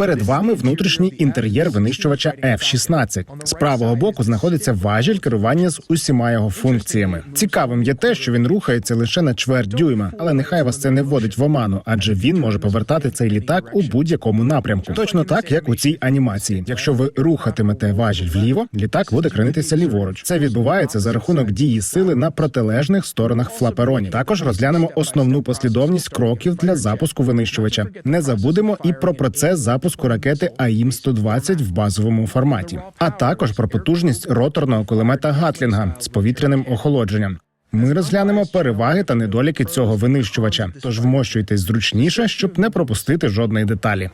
Перед вами внутрішній інтер'єр винищувача F-16. З правого боку знаходиться важіль керування з усіма його функціями. Цікавим є те, що він рухається лише на чверть дюйма, але нехай вас це не вводить в оману, адже він може повертати цей літак у будь-якому напрямку. Точно так, як у цій анімації. Якщо ви рухатимете важіль вліво, літак буде кренитися ліворуч. Це відбувається за рахунок дії сили на протилежних сторонах флапероні. Також розглянемо основну послідовність кроків для запуску винищувача. Не забудемо і про процес запуску ракети АІМ 120 в базовому форматі, а також про потужність роторного кулемета Гатлінга з повітряним охолодженням. Ми розглянемо переваги та недоліки цього винищувача. Тож вмощуйтесь зручніше, щоб не пропустити жодної деталі.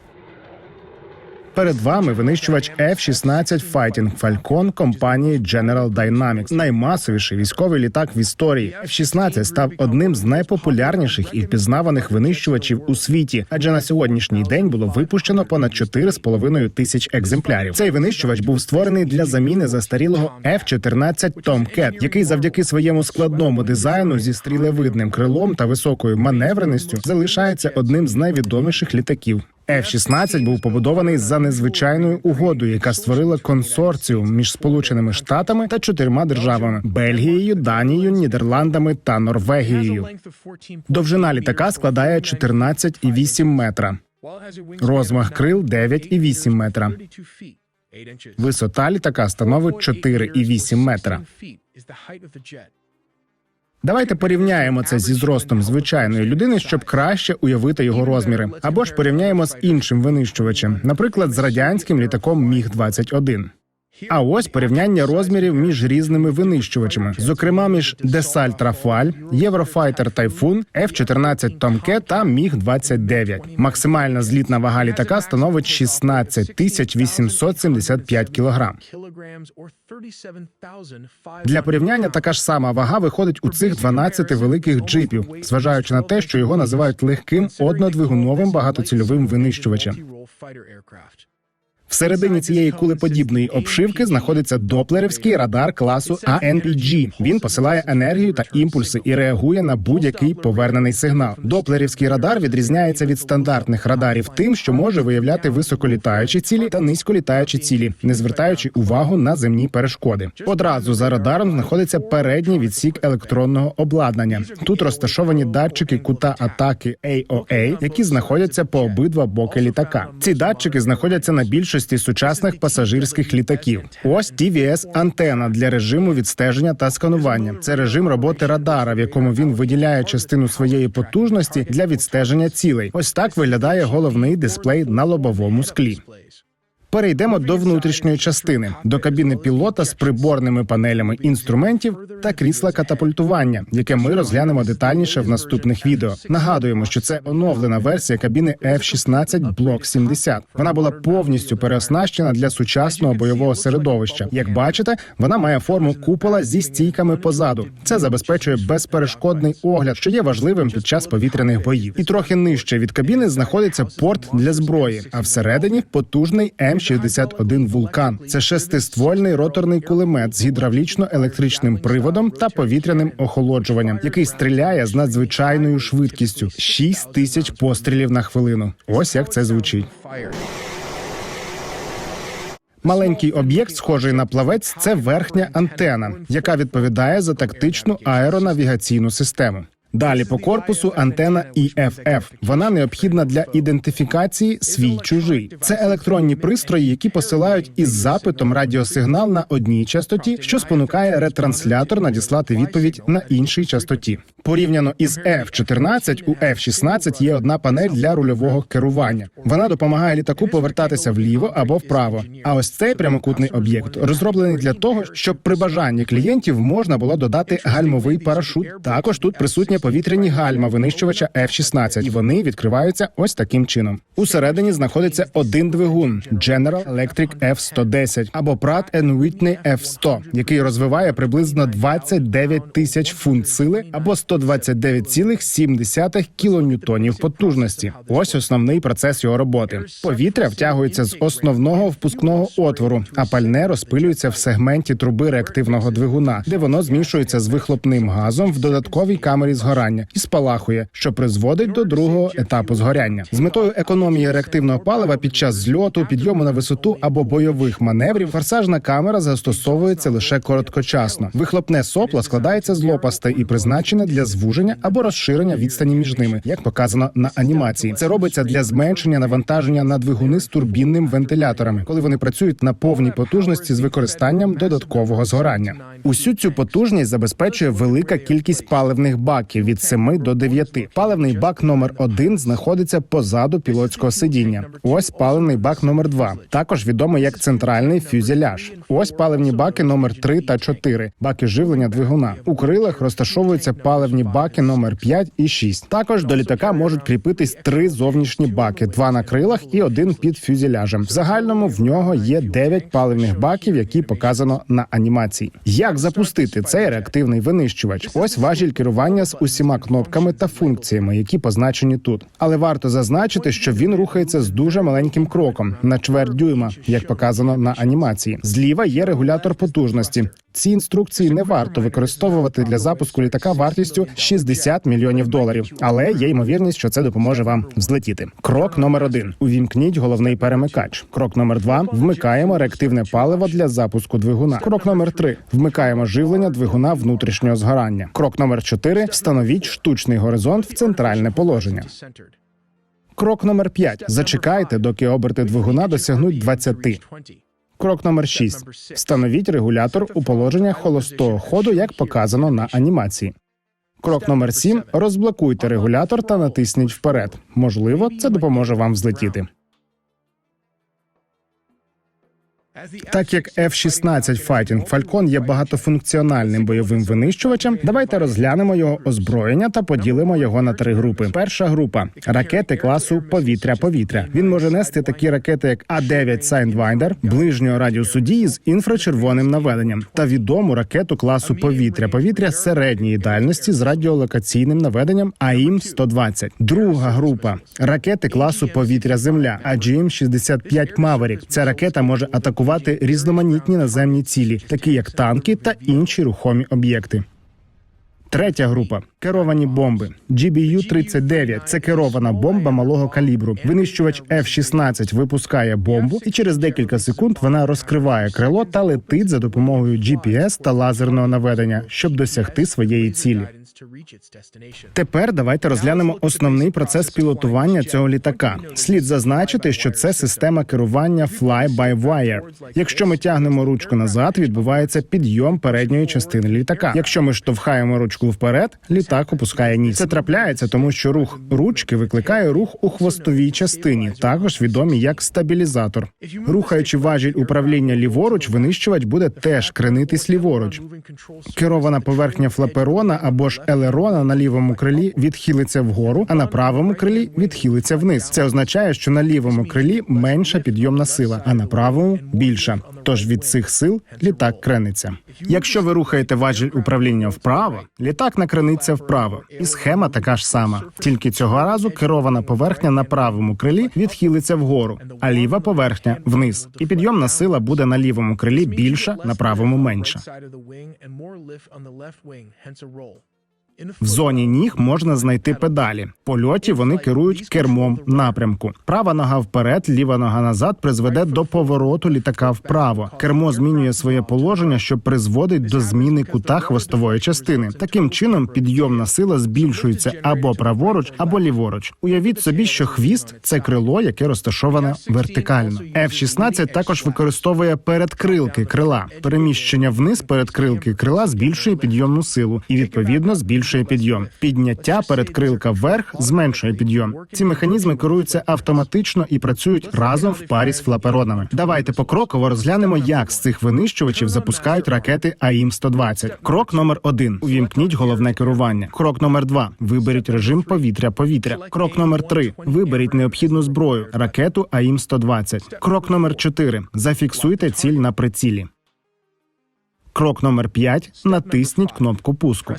Перед вами винищувач F-16 Fighting Falcon компанії General Dynamics, наймасовіший військовий літак в історії. F-16 став одним з найпопулярніших і впізнаваних винищувачів у світі, адже на сьогоднішній день було випущено понад 4,5 тисяч екземплярів. Цей винищувач був створений для заміни застарілого F-14 Tomcat, який завдяки своєму складному дизайну зі стрілевидним крилом та високою маневреністю залишається одним з найвідоміших літаків. F-16 був побудований за незвичайною угодою, яка створила консорціум між Сполученими Штатами та чотирма державами: Бельгією, Данією, Нідерландами та Норвегією. Довжина літака складає 14,8 метра. Розмах крил 9,8 метра. Висота літака становить 4,8 метра. Давайте порівняємо це зі зростом звичайної людини, щоб краще уявити його розміри, або ж порівняємо з іншим винищувачем, наприклад, з радянським літаком Міг 21 а ось порівняння розмірів між різними винищувачами, зокрема між Десальт Рафаль, Єврофайтер Тайфун, F-14 Томке та Міг 29 Максимальна злітна вага літака становить 16 тисяч 875 кілограм. Для порівняння така ж сама вага виходить у цих 12 великих джипів, зважаючи на те, що його називають легким однодвигуновим багатоцільовим винищувачем. Всередині цієї кулеподібної обшивки знаходиться доплерівський радар класу ANPG. Він посилає енергію та імпульси і реагує на будь-який повернений сигнал. Доплерівський радар відрізняється від стандартних радарів тим, що може виявляти високолітаючі цілі та низьколітаючі цілі, не звертаючи увагу на земні перешкоди. Одразу за радаром знаходиться передній відсік електронного обладнання. Тут розташовані датчики кута атаки AOA, які знаходяться по обидва боки літака. Ці датчики знаходяться на більшості сучасних пасажирських літаків. Ось tvs антена для режиму відстеження та сканування. Це режим роботи радара, в якому він виділяє частину своєї потужності для відстеження цілей. Ось так виглядає головний дисплей на лобовому склі. Перейдемо до внутрішньої частини, до кабіни пілота з приборними панелями інструментів та крісла катапультування, яке ми розглянемо детальніше в наступних відео. Нагадуємо, що це оновлена версія кабіни F-16 Block 70. Вона була повністю переоснащена для сучасного бойового середовища. Як бачите, вона має форму купола зі стійками позаду. Це забезпечує безперешкодний огляд, що є важливим під час повітряних боїв. І трохи нижче від кабіни знаходиться порт для зброї, а всередині потужний М61 Вулкан. Це шестиствольний роторний кулемет з гідравлічно-електричним приводом та повітряним охолоджуванням, який стріляє з надзвичайною швидкістю 6 тисяч пострілів на хвилину. Ось як це звучить. Маленький об'єкт, схожий на плавець, це верхня антена, яка відповідає за тактичну аеронавігаційну систему. Далі по корпусу антена EFF. Вона необхідна для ідентифікації свій чужий. Це електронні пристрої, які посилають із запитом радіосигнал на одній частоті, що спонукає ретранслятор надіслати відповідь на іншій частоті. Порівняно із F-14, у F-16 є одна панель для рульового керування. Вона допомагає літаку повертатися вліво або вправо. А ось цей прямокутний об'єкт розроблений для того, щоб при бажанні клієнтів можна було додати гальмовий парашут. Також тут присутні повітряні гальма винищувача F-16, і вони відкриваються ось таким чином. Усередині знаходиться один двигун General Electric F-110 або Pratt Whitney F-100, який розвиває приблизно 29 тисяч фунт сили або 129,7 кілоньютонів потужності. Ось основний процес його роботи. Повітря втягується з основного впускного отвору, а пальне розпилюється в сегменті труби реактивного двигуна, де воно змішується з вихлопним газом в додатковій камері згорання згорання і спалахує, що призводить до другого етапу згоряння. З метою економії реактивного палива під час зльоту, підйому на висоту або бойових маневрів форсажна камера застосовується лише короткочасно. Вихлопне сопло складається з лопастей і призначене для звуження або розширення відстані між ними, як показано на анімації. Це робиться для зменшення навантаження на двигуни з турбінним вентиляторами, коли вони працюють на повній потужності з використанням додаткового згорання. Усю цю потужність забезпечує велика кількість паливних баків від 7 до 9. Паливний бак номер 1 знаходиться позаду пілотського сидіння. Ось паливний бак номер 2 також відомий як центральний фюзеляж. Ось паливні баки номер 3 та 4, баки живлення двигуна. У крилах розташовуються паливні баки номер 5 і 6. Також до літака можуть кріпитись три зовнішні баки: два на крилах і один під фюзеляжем. В загальному в нього є 9 паливних баків, які показано на анімації. Як запустити цей реактивний винищувач? Ось важіль керування з усіма кнопками та функціями, які позначені тут. Але варто зазначити, що він рухається з дуже маленьким кроком на чверть дюйма, як показано на анімації. Зліва є регулятор потужності. Ці інструкції не варто використовувати для запуску літака вартістю 60 мільйонів доларів, але є ймовірність, що це допоможе вам взлетіти. Крок номер один: увімкніть головний перемикач. Крок номер два: вмикаємо реактивне паливо для запуску двигуна. Крок номер три: вмикаємо живлення двигуна внутрішнього згорання. Крок номер чотири: встановіть штучний горизонт в центральне положення. Крок номер 5. Зачекайте, доки оберти двигуна досягнуть 20. Крок номер 6. Встановіть регулятор у положення холостого ходу, як показано на анімації. Крок номер 7. Розблокуйте регулятор та натисніть вперед. Можливо, це допоможе вам взлетіти. Так як F-16 Fighting Falcon є багатофункціональним бойовим винищувачем, давайте розглянемо його озброєння та поділимо його на три групи. Перша група ракети класу повітря-повітря. Він може нести такі ракети, як А-9 Sidewinder, ближнього радіусу дії з інфрачервоним наведенням, та відому ракету класу повітря-повітря середньої дальності з радіолокаційним наведенням АІМ-120. Друга група ракети класу повітря-земля AGM-65 Maverick. Ця ракета може атакувати різноманітні наземні цілі, такі як танки та інші рухомі об'єкти. Третя група керовані бомби. GBU-39 – це керована бомба малого калібру. Винищувач F-16 випускає бомбу, і через декілька секунд вона розкриває крило та летить за допомогою GPS та лазерного наведення, щоб досягти своєї цілі. Тепер давайте розглянемо основний процес пілотування цього літака. Слід зазначити, що це система керування fly-by-wire. Якщо ми тягнемо ручку назад, відбувається підйом передньої частини літака. Якщо ми штовхаємо ручку вперед, літак опускає ніс. Це трапляється, тому що рух ручки викликає рух у хвостовій частині, також відомі як стабілізатор. Рухаючи важіль управління ліворуч, винищувач буде теж кренитись ліворуч. Керована поверхня флаперона або ж елерона на лівому крилі відхилиться вгору, а на правому крилі відхилиться вниз. Це означає, що на лівому крилі менша підйомна сила, а на правому більша. Тож від цих сил літак крениться. Якщо ви рухаєте важіль управління вправо, літак накрениться вправо, і схема така ж сама. Тільки цього разу керована поверхня на правому крилі відхилиться вгору, а ліва поверхня вниз. І підйомна сила буде на лівому крилі більша, на правому менша. В зоні ніг можна знайти педалі. В польоті вони керують кермом напрямку. Права нога вперед, ліва нога назад призведе до повороту літака вправо. Кермо змінює своє положення, що призводить до зміни кута хвостової частини. Таким чином, підйомна сила збільшується або праворуч, або ліворуч. Уявіть собі, що хвіст це крило, яке розташоване вертикально. F-16 також використовує передкрилки крила. Переміщення вниз передкрилки крила збільшує підйомну силу і відповідно збільшує підйом. Підняття передкрилка вверх зменшує підйом. Ці механізми керуються автоматично і працюють разом в парі з флаперонами. Давайте покроково розглянемо, як з цих винищувачів запускають ракети АІМ-120. Крок номер один: увімкніть головне керування. Крок номер два: виберіть режим повітря-повітря. Крок номер три: виберіть необхідну зброю ракету АІМ-120. Крок номер чотири: зафіксуйте ціль на прицілі. Крок номер 5. Натисніть кнопку пуску.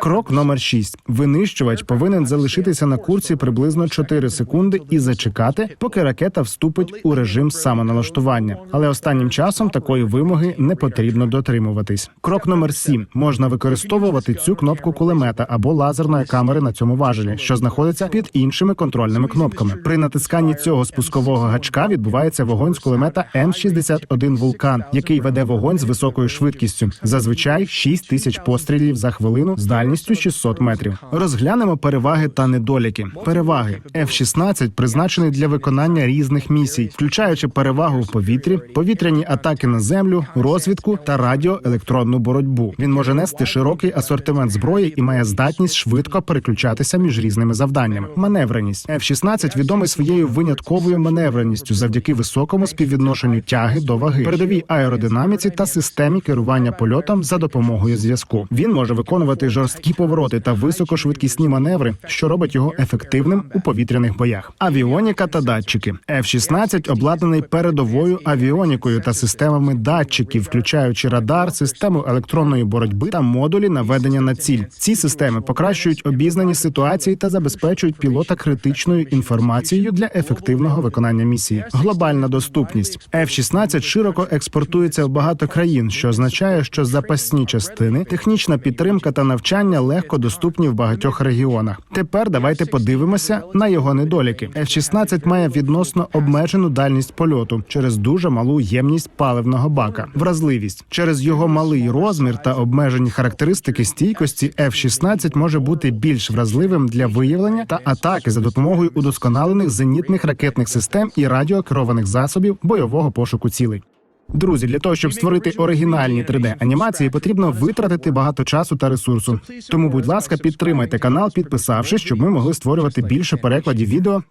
Крок номер 6. Винищувач повинен залишитися на курсі приблизно 4 секунди і зачекати, поки ракета вступить у режим самоналаштування. Але останнім часом такої вимоги не потрібно дотримуватись. Крок номер 7. можна використовувати цю кнопку кулемета або лазерної камери на цьому важелі, що знаходиться під іншими контрольними кнопками. При натисканні цього спускового гачка відбувається вогонь з кулемета М61 Вулкан, який веде вогонь з високою швидкістю. Зазвичай 6 тисяч пострілів за хвилину з дальністю 600 метрів. Розглянемо переваги та недоліки. Переваги F-16 призначений для виконання різних місій, включаючи перевагу в повітрі, повітряні атаки на землю, розвідку та радіоелектронну боротьбу. Він може нести широкий асортимент зброї і має здатність швидко переключатися між різними завданнями. Маневреність F-16 відомий своєю винятковою маневреністю завдяки високому співвідношенню тяги до ваги, передовій аеродинаміці та системі керування польотом за допомогою зв'язку. Він може виконувати жорсткі повороти та високошвидкісні маневри, що робить його ефективним у повітряних боях. Авіоніка та датчики F-16 обладнаний передовою авіонікою та системами датчиків, включаючи радар, систему електронної боротьби та модулі наведення на ціль. Ці системи покращують обізнані ситуації та забезпечують пілота критичною інформацією для ефективного виконання місії. Глобальна доступність F-16 широко експортується в багато країн, що означає, що запасні частини, технічна підтримка та навчання легко доступні в багатьох регіонах. Тепер давайте подивимося на його недоліки. F-16 має відносно обмежену дальність польоту через дуже малу ємність паливного бака. Вразливість через його малий розмір та обмежені характеристики стійкості F-16 може бути більш вразливим для виявлення та атаки за допомогою удосконалених зенітних ракетних систем і радіокерованих засобів бойового пошуку цілей. Друзі, для того, щоб створити оригінальні 3D анімації, потрібно витратити багато часу та ресурсу. Тому, будь ласка, підтримайте канал, підписавшись, щоб ми могли створювати більше перекладів відео